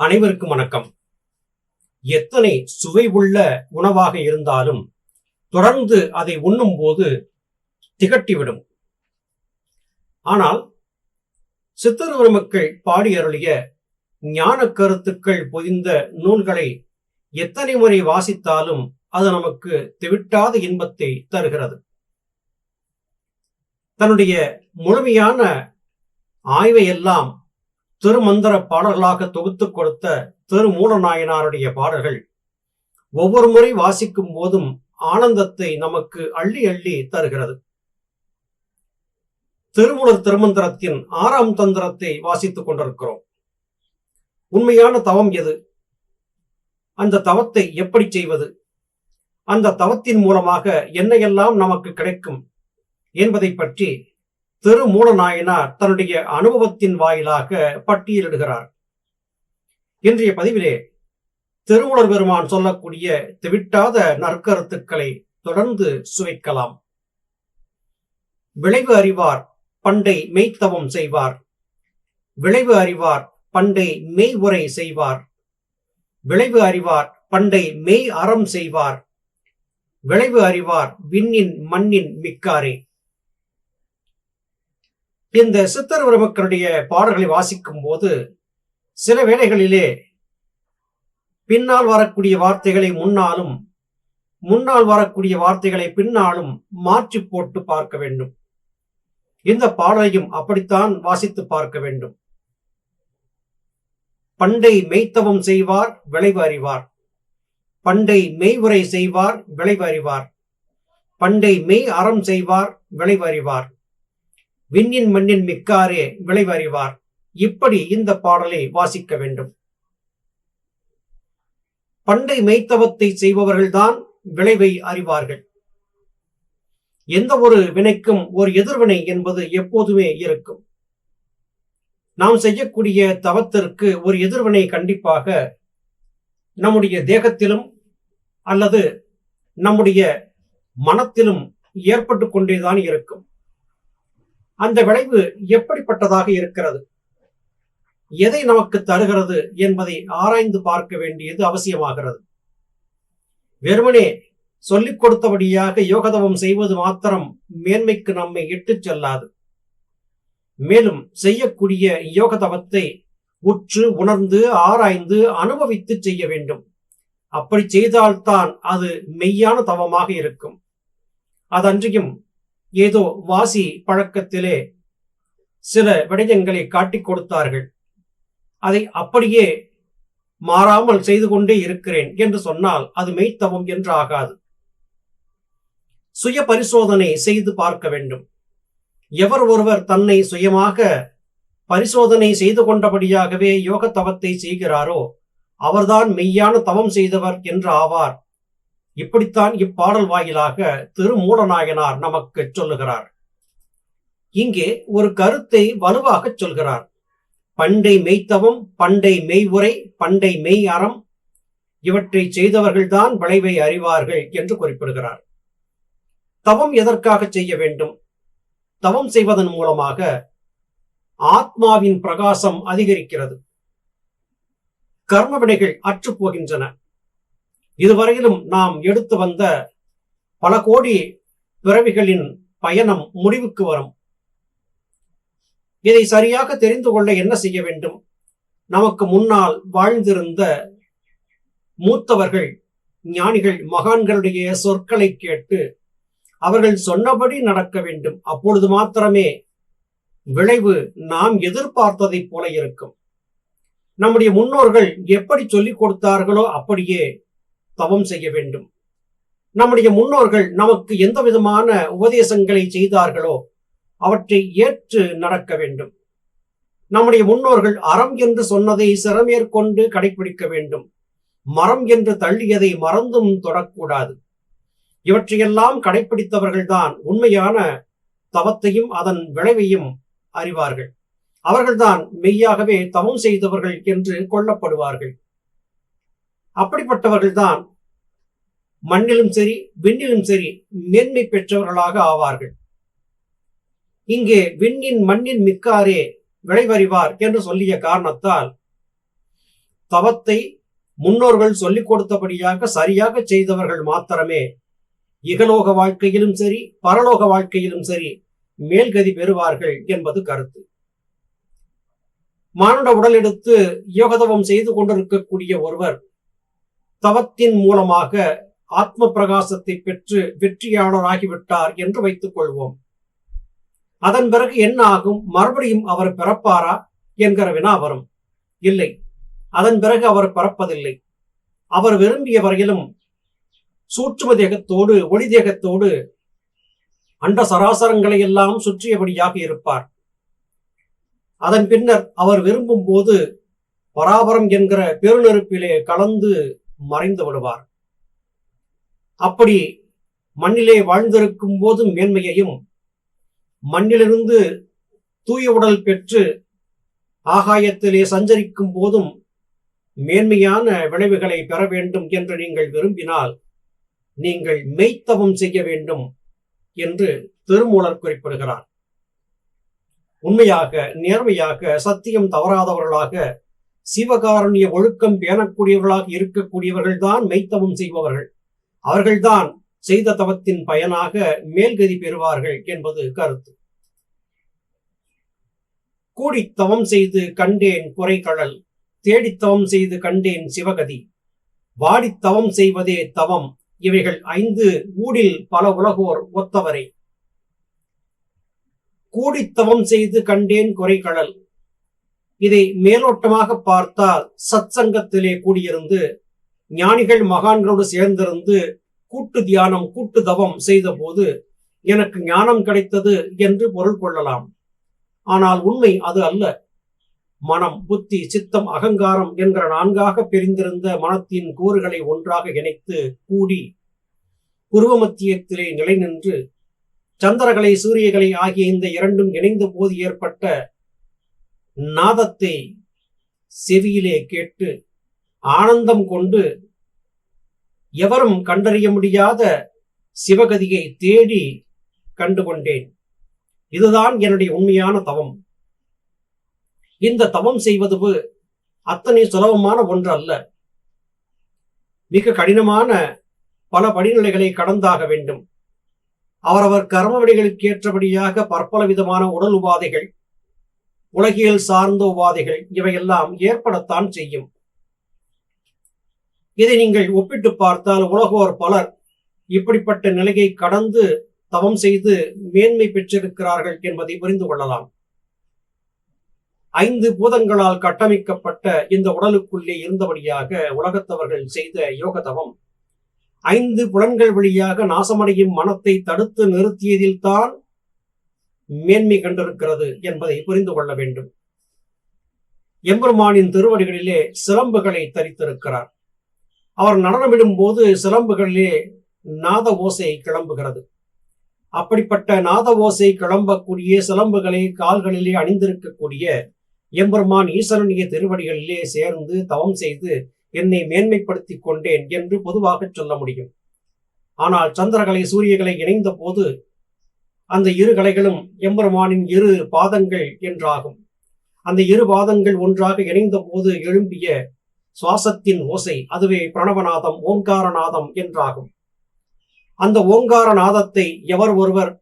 அனைவருக்கும் வணக்கம். எத்தனை சுவை உள்ள உணவாக இருந்தாலும் தொடர்ந்து அதை உண்ணும்போது திகட்டிவிடும். ஆனால் சித்தர் மக்கள் பாடி அருளிய ஞான கருத்துக்கள் பொதிந்த நூல்களை எத்தனை முறை வாசித்தாலும் அது நமக்கு திவிட்டாத இன்பத்தை தருகிறது. தன்னுடைய முழுமையான ஆய்வை எல்லாம் திருமந்திர பாடல்களாக தொகுத்து கொடுத்த திருமூலநாயனாருடைய பாடல்கள். ஒவ்வொரு முறை வாசிக்கும் போதும் ஆனந்தத்தை நமக்கு அள்ளி அள்ளி தருகிறது. திருமூலர் திருமந்திரத்தின் ஆறாம் தந்திரத்தை வாசித்துக் கொண்டிருக்கிறோம். உண்மையான தவம் எது? அந்த தவத்தை எப்படி செய்வது? அந்த தவத்தின் மூலமாக என்னையெல்லாம் நமக்கு கிடைக்கும் என்பதை பற்றி திருமூலநாயனார் தன்னுடைய அனுபவத்தின் வாயிலாக பட்டியலிடுகிறார். இன்றைய பதிவிலே திருமூலர் பெருமான் சொல்லக்கூடிய திவிட்டாத நற்கருத்துக்களை தொடர்ந்து சுவைக்கலாம். விளைவு அறிவார் பண்டை மெய்த்தவம் செய்வார். விளைவு அறிவார் பண்டை மெய் உரை செய்வார். விளைவு அறிவார் பண்டை மெய் அறம் செய்வார். விளைவு அறிவார் விண்ணின் மண்ணின் மிக்காரே. இந்த சித்தர் உறவுக்களுடைய பாடல்களை வாசிக்கும் போது சில வேளைகளிலே பின்னால் வரக்கூடிய வார்த்தைகளை முன்னாலும் முன்னால் வரக்கூடிய வார்த்தைகளை பின்னாலும் மாற்றி போட்டு பார்க்க வேண்டும். இந்த பாடலையும் அப்படித்தான் வாசித்து பார்க்க வேண்டும். பண்டை மெய்த்தவம் செய்வார் விளைவு அறிவார். பண்டை மெய்வுரை செய்வார் விளைவு அறிவார். பண்டை மெய் அறம் செய்வார் விளைவு அறிவார். விண்ணின் மண்ணின் மிக்காரே விளைவறிவார். இப்படி இந்த பாடலை வாசிக்க வேண்டும். பண்டை மெய்த்தவத்தை செய்பவர்கள்தான் விளைவை அறிவார்கள். எந்த ஒரு வினைக்கும் ஒரு எதிர்வினை என்பது எப்போதுமே இருக்கும். நாம் செய்யக்கூடிய தவத்திற்கு ஒரு எதிர்வினை கண்டிப்பாக நம்முடைய தேகத்திலும் அல்லது நம்முடைய மனத்திலும் ஏற்பட்டு கொண்டேதான் இருக்கும். அந்த விளைவு எப்படிப்பட்டதாக இருக்கிறது? எதை நமக்கு தருகிறது என்பதை ஆராய்ந்து பார்க்க வேண்டியது அவசியமாகிறது. வெறுமனே சொல்லிக் கொடுத்தபடியாக யோகதவம் செய்வது மாத்திரம் மேன்மைக்கு நம்மை இட்டுச் செல்லாது. மேலும் செய்யக்கூடிய யோகதவத்தை உற்று உணர்ந்து ஆராய்ந்து அனுபவித்து செய்ய வேண்டும். அப்படி செய்தால்தான் அது மெய்யான தவமாக இருக்கும். அதன்றியும் ஏதோ வாசி பழக்கத்திலே சில விடயங்களை காட்டிக் கொடுத்தார்கள். அதை அப்படியே மாறாமல் செய்து கொண்டே இருக்கிறேன் என்று சொன்னால் அது மெய்த்தவம் என்று ஆகாது சுய பரிசோதனை செய்து பார்க்க வேண்டும். எவர் ஒருவர் தன்னை சுயமாக பரிசோதனை செய்து கொண்டபடியாகவே யோக தவத்தை செய்கிறாரோ அவர்தான் மெய்யான தவம் செய்தவர் என்று ஆவார். இப்படித்தான் இப்பாடல் வாயிலாக திருமூலநாயனார் நமக்கு சொல்லுகிறார். இங்கே ஒரு கருத்தை வலுவாக சொல்கிறார். பண்டை மெய்த்தவம் பண்டை மெய்வுரை பண்டை மெய் அறம் இவற்றை செய்தவர்கள்தான் விளைவை அறிவார்கள் என்று குறிப்பிடுகிறார். தவம் எதற்காக செய்ய வேண்டும்? தவம் செய்வதன் மூலமாக ஆத்மாவின் பிரகாசம் அதிகரிக்கிறது. கர்ம வினைகள் அற்றுப்போகின்றன இதுவரையிலும் நாம் எடுத்து வந்த பல கோடி பிறவிகளின் பயணம் முடிவுக்கு வரும். இதை சரியாக தெரிந்து கொள்ள என்ன செய்ய வேண்டும்? நமக்கு முன்னால் வாழ்ந்திருந்த மூத்தவர்கள் ஞானிகள் மகான்களுடைய சொற்களை கேட்டு அவர்கள் சொன்னபடி நடக்க வேண்டும். அப்பொழுது மாத்திரமே விளைவு நாம் எதிர்பார்த்ததைப் போல இருக்கும். நம்முடைய முன்னோர்கள் எப்படி சொல்லிக் கொடுத்தார்களோ அப்படியே தவம் செய்ய வேண்டும். நம்முடைய முன்னோர்கள் நமக்கு எந்த விதமான உபதேசங்களை செய்தார்களோ அவற்றை ஏற்று நடக்க வேண்டும். நம்முடைய முன்னோர்கள் அறம் என்று சொன்னதை சிறமேற்கொண்டு கடைபிடிக்க வேண்டும். மரம் என்று தள்ளியதை மறந்தும் தொடக்கூடாது. இவற்றையெல்லாம் கடைபிடித்தவர்கள்தான் உண்மையான தவத்தையும் அதன் விளைவையும் அறிவார்கள். அவர்கள்தான் மெய்யாகவே தவம் செய்தவர்கள் என்று கொள்ளப்படுவார்கள் அப்படிப்பட்டவர்கள்தான் மண்ணிலும் சரி விண்ணிலும் சரி மேன்மை பெற்றவர்களாக ஆவார்கள். இங்கே விண்ணின் மண்ணின் மிக்காரே விளைவறிவார் என்று சொல்லிய காரணத்தால் தவத்தை முன்னோர்கள் சொல்லிக் கொடுத்தபடியாக சரியாக செய்தவர்கள் மாத்திரமே இகலோக வாழ்க்கையிலும் சரி பரலோக வாழ்க்கையிலும் சரி மேல்கதி பெறுவார்கள் என்பது கருத்து. மானுட உடல் எடுத்து யோகதவம் செய்து கொண்டிருக்கக்கூடிய ஒருவர் தவத்தின் மூலமாக ஆத்ம பிரகாசத்தை பெற்று வெற்றியாளராகிவிட்டார் என்று வைத்துக் கொள்வோம். அதன் பிறகு என்ன ஆகும் மறுபடியும் அவர் பிறப்பாரா? என்கிற வினா வரும். இல்லை. அதன் பிறகு அவர் பிறப்பதில்லை. அவர் விரும்பிய வரையிலும் சூற்றும தேகத்தோடு ஒளி தேகத்தோடு அண்ட சராசரங்களை எல்லாம் சுற்றியபடியாக இருப்பார். அதன் பின்னர் அவர் விரும்பும் போது பராபரம் என்கிற பெருநெருப்பிலே கலந்து மறைந்து விடுவார். அப்படி மண்ணிலே வாழ்ந்திருக்கும் போதும் மேன்மையையும் மண்ணிலிருந்து தூய உடல் பெற்று ஆகாயத்திலே சஞ்சரிக்கும் போதும் மேன்மையான விளைவுகளை பெற வேண்டும் என்று நீங்கள் விரும்பினால் நீங்கள் மெய்த்தவம் செய்ய வேண்டும் என்று திருமூலர் குறிப்பிடுகிறார். உண்மையாக நேர்மையாக சத்தியம் தவறாதவர்களாக சிவகாரண்ய ஒழுக்கம் பேணக்கூடியவர்களாக இருக்கக்கூடியவர்கள்தான் மெய்த்தவம் செய்பவர்கள். அவர்கள்தான் செய்த தவத்தின் பயனாக மேல்கதி பெறுவார்கள் என்பது கருத்து. கூடித் தவம் செய்து கண்டேன் குறைகழல் தேடித் தவம் செய்து கண்டேன் சிவகதி வாடித்தவம் செய்வதே தவம் இவைகள் ஐந்து ஊடில் பல உலகோர் ஒத்தவரே. கூடித் தவம் செய்து கண்டேன் குறைகழல் இதை மேலோட்டமாக பார்த்தால் சத்சங்கத்திலே கூடியிருந்து ஞானிகள் மகான்களோடு சேர்ந்திருந்து கூட்டு தியானம் கூட்டு தவம் செய்த போது எனக்கு ஞானம் கிடைத்தது என்று பொருள் கொள்ளலாம். ஆனால் உண்மை அது அல்ல. மனம் புத்தி சித்தம் அகங்காரம் என்கிற நான்காக பிரிந்திருந்த மனத்தின் கூறுகளை ஒன்றாக இணைத்து கூடி குருவ மத்தியத்திலே நிலை நின்று சந்திரகலை சூரியகலை ஆகிய இந்த இரண்டும் இணைந்த போது ஏற்பட்ட நாதத்தை செவியிலே கேட்டு ஆனந்தம் கொண்டு எவரும் கண்டறிய முடியாத சிவகதியை தேடி கண்டுகொண்டேன். இதுதான் என்னுடைய உண்மையான தவம். இந்த தவம் செய்வது அத்தனை சுலபமான ஒன்று அல்ல மிக கடினமான பல படிநிலைகளை கடந்தாக வேண்டும். அவரவர் கர்ம வழிகளுக்கு ஏற்றபடியாக பற்பல விதமான உடல் உபாதைகள் உலகியல் சார்ந்த உபாதைகள் இவையெல்லாம் ஏற்படத்தான் செய்யும். இதை நீங்கள் ஒப்பிட்டு பார்த்தால் உலகோர் பலர் இப்படிப்பட்ட நிலையை கடந்து தவம் செய்து மேன்மை பெற்றிருக்கிறார்கள் என்பதை புரிந்து கொள்ளலாம். ஐந்து பூதங்களால் கட்டமைக்கப்பட்ட இந்த உடலுக்குள்ளே இருந்தபடியாக உலகத்தவர்கள் செய்த யோக தவம் ஐந்து புலன்கள் வழியாக நாசமடையும் மனத்தை தடுத்து நிறுத்தியதில்தான் மேன்மை கண்டிருக்கிறது என்பதை புரிந்து கொள்ள வேண்டும். எம்பெருமானின் திருவடிகளிலே சிலம்புகளை தரித்திருக்கிறார். அவர் நடனமிடும்போது சிலம்புகளிலே நாத ஓசை கிளம்புகிறது. அப்படிப்பட்ட நாத ஓசை கிளம்பக்கூடிய சிலம்புகளை கால்களிலே அணிந்திருக்கக்கூடிய எம்பெருமான் ஈஸ்வரனிய திருவடிகளிலே சேர்ந்து தவம் செய்து என்னை மேன்மைப்படுத்திக் கொண்டேன் என்று பொதுவாக சொல்ல முடியும். ஆனால் சந்திரகலை சூரியகளை இணைந்த போது அந்த இரு கலைகளும் எம்பெருமானின் இரு பாதங்கள் என்றாகும். அந்த இரு பாதங்கள் ஒன்றாக இணைந்த போது எழும்பிய சுவாசத்தின் ஓசை அதுவே பிரணவநாதம் ஓங்காரநாதம் என்றாகும். அந்த ஓங்கார நாதத்தை எவர் ஒருவர்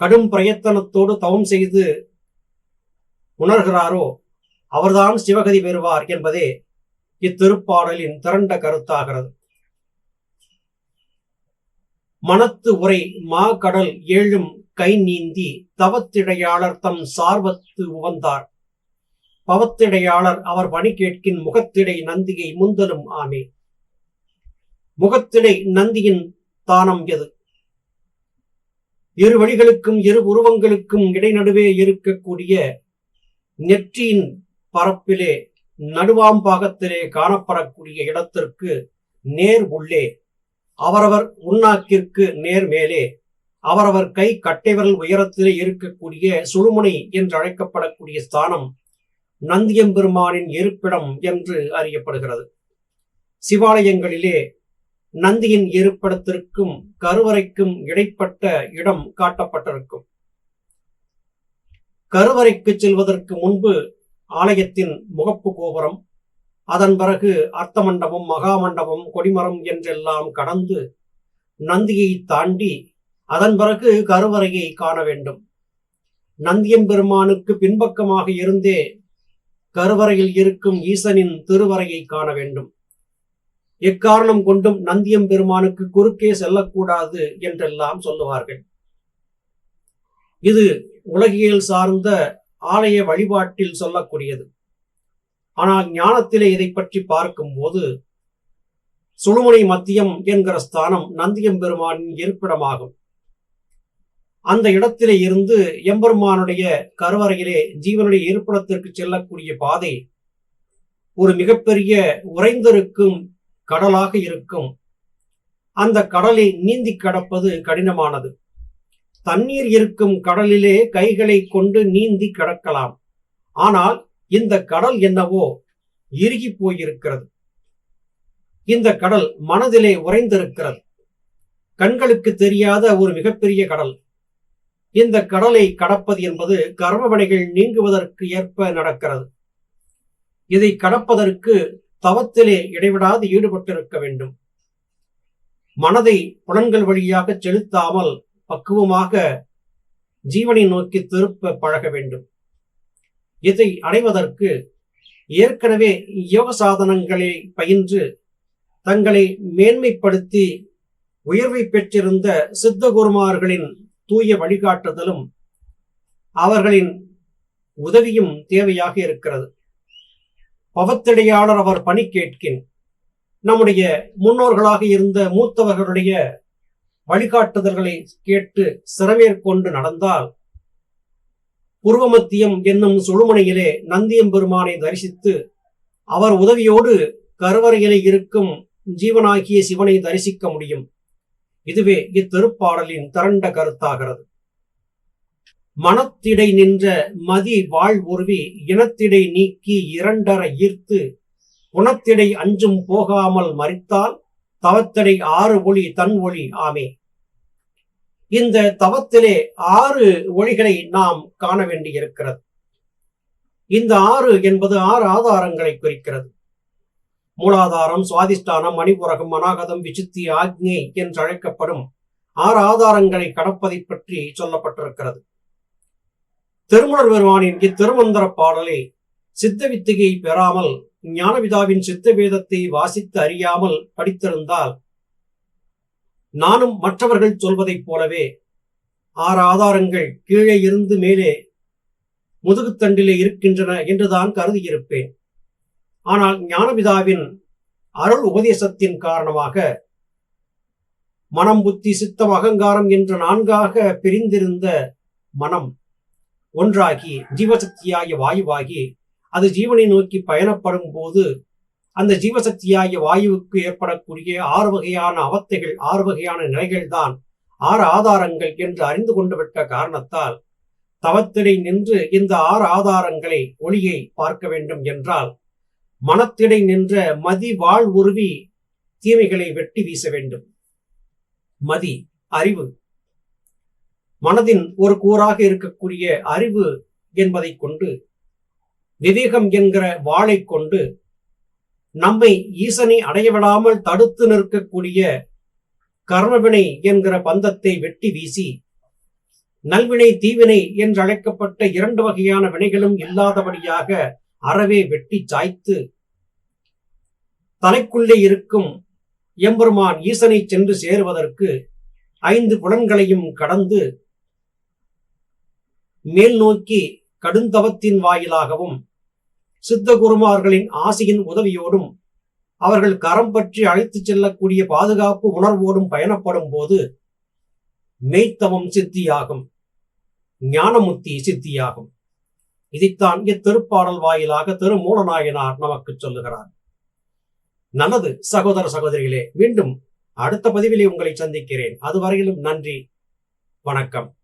கடும் பிரயத்தனத்தோடு தவம் செய்து உணர்கிறாரோ அவர்தான் சிவகதி பெறுவார் என்பதே இத்திருப்பாடலின் திரண்ட கருத்தாகிறது. மனத்து உரை மா கடல் ஏழும் கை நீந்தி தவத்திடையாளர் தம் சார்வத்து உவந்தார். பவத்திடையாளர் அவர் பணி கேட்கின் முகத்திடை நந்தியை முந்தலும் ஆமே. முகத்திடை நந்தியின் தானம் எது? இரு வழிகளுக்கும் இரு உருவங்களுக்கும் இடைநடுவே இருக்கக்கூடிய நெற்றியின் பரப்பிலே நடுவாம்பாகத்திலே காணப்படக்கூடிய இடத்திற்கு நேர் உள்ளே அவரவர் உண்ணாக்கிற்கு நேர் மேலே அவரவர் கை கட்டைவரல் உயரத்திலே இருக்கக்கூடிய சுழுமுனை என்று அழைக்கப்படக்கூடிய ஸ்தானம் நந்தியம்பெருமானின் இருப்பிடம் என்று அறியப்படுகிறது. சிவாலயங்களிலே நந்தியின் இருப்பிடத்திற்கும் கருவறைக்கும் இடைப்பட்ட இடம் காட்டப்பட்டிருக்கும். கருவறைக்கு செல்வதற்கு முன்பு ஆலயத்தின் முகப்பு கோபுரம் அதன் பிறகு அர்த்த மண்டபம் மகாமண்டபம் கொடிமரம் என்றெல்லாம் கடந்து நந்தியை தாண்டி அதன் பிறகு கருவறையை காண வேண்டும். நந்தியம்பெருமானுக்கு பின்பக்கமாக இருந்தே கருவறையில் இருக்கும் ஈசனின் திருவறையை காண வேண்டும். எக்காரணம் கொண்டும் நந்தியம் பெருமானுக்கு குறுக்கே செல்லக்கூடாது என்றெல்லாம் சொல்லுவார்கள். இது உலகியல் சார்ந்த ஆலய வழிபாட்டில் சொல்லக்கூடியது. ஆனால் ஞானத்திலே இதை பற்றி பார்க்கும்போது சுழுமுனை மத்தியம் என்கிற ஸ்தானம் நந்தியம் பெருமானின் இருப்பிடமாகும். அந்த இடத்திலே இருந்து எம்பெருமானுடைய கருவறையிலே ஜீவனுடைய இருப்பிடத்திற்கு செல்லக்கூடிய பாதை ஒரு மிகப்பெரிய உறைந்திருக்கும் கடலாக இருக்கும். அந்த கடலை நீந்தி கடப்பது கடினமானது. தண்ணீர் இருக்கும் கடலிலே கைகளை கொண்டு நீந்தி கடக்கலாம். ஆனால் இந்த கடல் என்னவோ இறுகி போயிருக்கிறது. இந்த கடல் மனதிலே உறைந்திருக்கிறது. கண்களுக்கு தெரியாத ஒரு மிகப்பெரிய கடல். இந்த கடலை கடப்பது என்பது கர்மவனைகள் நீங்குவதற்கு ஏற்ப நடக்கிறது. இதை கடப்பதற்கு தவத்திலே இடைவிடாது ஈடுபட்டிருக்க வேண்டும். மனதை புலன்கள் வழியாக செலுத்தாமல் பக்குவமாக ஜீவனை நோக்கி திருப்ப பழக வேண்டும். இதை அடைவதற்கு ஏற்கனவே யோக சாதனங்களை பயின்று தங்களை மேன்மைப்படுத்தி உயர்வை பெற்றிருந்த சித்த குருமார்களின் தூய வழிகாட்டுதலும் அவர்களின் உதவியும் தேவையாக இருக்கிறது. பவத்திடையாளர் அவர் பணி கேட்கின் நம்முடைய முன்னோர்களாக இருந்த மூத்தவர்களுடைய வழிகாட்டுதல்களை கேட்டு சிறமேற்கொண்டு நடந்தால் புருவமத்தியம் என்னும் சுழுமனையிலே நந்தியம் பெருமானை தரிசித்து அவர் உதவியோடு கருவறையிலே இருக்கும் ஜீவனாகிய சிவனை தரிசிக்க முடியும். இதுவே இத்திருப்பாடலின் திரண்ட கருத்தாகிறது. மனத்திடை நின்ற மதி வாழ் உருவி இனத்திடை நீக்கி இரண்டர ஈர்த்து குணத்திடை அஞ்சும் போகாமல் மறித்தால் தவத்திடை ஆறு ஒளி தன் ஒளி ஆமே. இந்த தவத்திலே ஆறு ஒளிகளை நாம் காண வேண்டியிருக்கிறது. இந்த ஆறு என்பது ஆறு ஆதாரங்களை குறிக்கிறது. மூலாதாரம் சுவாதிஷ்டானம் மணிபுரகம் அனாகதம் விசித்தி ஆக்ஞை என்று அழைக்கப்படும் ஆறு ஆதாரங்களை கடப்பதை பற்றி சொல்லப்பட்டிருக்கிறது. திருமணர் பெருமானின் இத்திருமந்திர பாடலை சித்த வித்திகை பெறாமல் ஞானவிதாவின் சித்த வேதத்தை வாசித்து அறியாமல் படித்திருந்தால் நானும் மற்றவர்கள் சொல்வதைப் போலவே ஆறு ஆதாரங்கள் கீழே இருந்து மேலே முதுகுத்தண்டிலே இருக்கின்றன என்றுதான் கருதியிருப்பேன். ஆனால் ஞானபிதாவின் அருள் உபதேசத்தின் காரணமாக மனம் புத்தி சித்தம் அகங்காரம் என்ற நான்காக பிரிந்திருந்த மனம் ஒன்றாகி ஜீவசக்தியாகிய வாயுவாகி அது ஜீவனை நோக்கி பயணப்படும் போது அந்த ஜீவசக்தியாகிய வாயுவுக்கு ஏற்படக்கூடிய ஆறு வகையான அவத்தைகள் ஆறு வகையான நிலைகள் தான் ஆறு ஆதாரங்கள் என்று அறிந்து கொண்டுவிட்ட காரணத்தால் தவத்திடை நின்று இந்த ஆறு ஆதாரங்களை ஒளியை பார்க்க வேண்டும் என்றால் மனத்திடை நின்ற மதி வாழ் உருவி தீமைகளை வெட்டி வீச வேண்டும். மதி அறிவு. மனதின் ஒரு கூறாக இருக்கக்கூடிய அறிவு என்பதை கொண்டு விவேகம் என்கிற வாளை கொண்டு நம்மை ஈசனை அடையவிடாமல் தடுத்து நிற்கக்கூடிய கர்மவினை என்கிற பந்தத்தை வெட்டி வீசி நல்வினை தீவினை என்று அழைக்கப்பட்ட இரண்டு வகையான வினைகளும் இல்லாதபடியாக அறவே வெட்டி சாய்த்து தலைக்குள்ளே இருக்கும் எம்பெருமான் ஈசனை சென்று சேருவதற்கு ஐந்து புலன்களையும் கடந்து மேல் நோக்கி கடுந்தவத்தின் வாயிலாகவும் சித்த குருமார்களின் ஆசையின் உதவியோடும் அவர்கள் கரம் பற்றி அழைத்துச் செல்லக்கூடிய பாதுகாப்பு உணர்வோடும் பயணப்படும் போது மெய்த்தவம் சித்தியாகும் ஞானமுத்தி சித்தியாகும். இதைத்தான் இத்திருப்பாடல் வாயிலாக திருமூலநாயனார் நமக்கு சொல்லுகிறார். நல்லது சகோதர சகோதரிகளே மீண்டும் அடுத்த பதிவிலே உங்களை சந்திக்கிறேன். அதுவரையிலும் நன்றி வணக்கம்.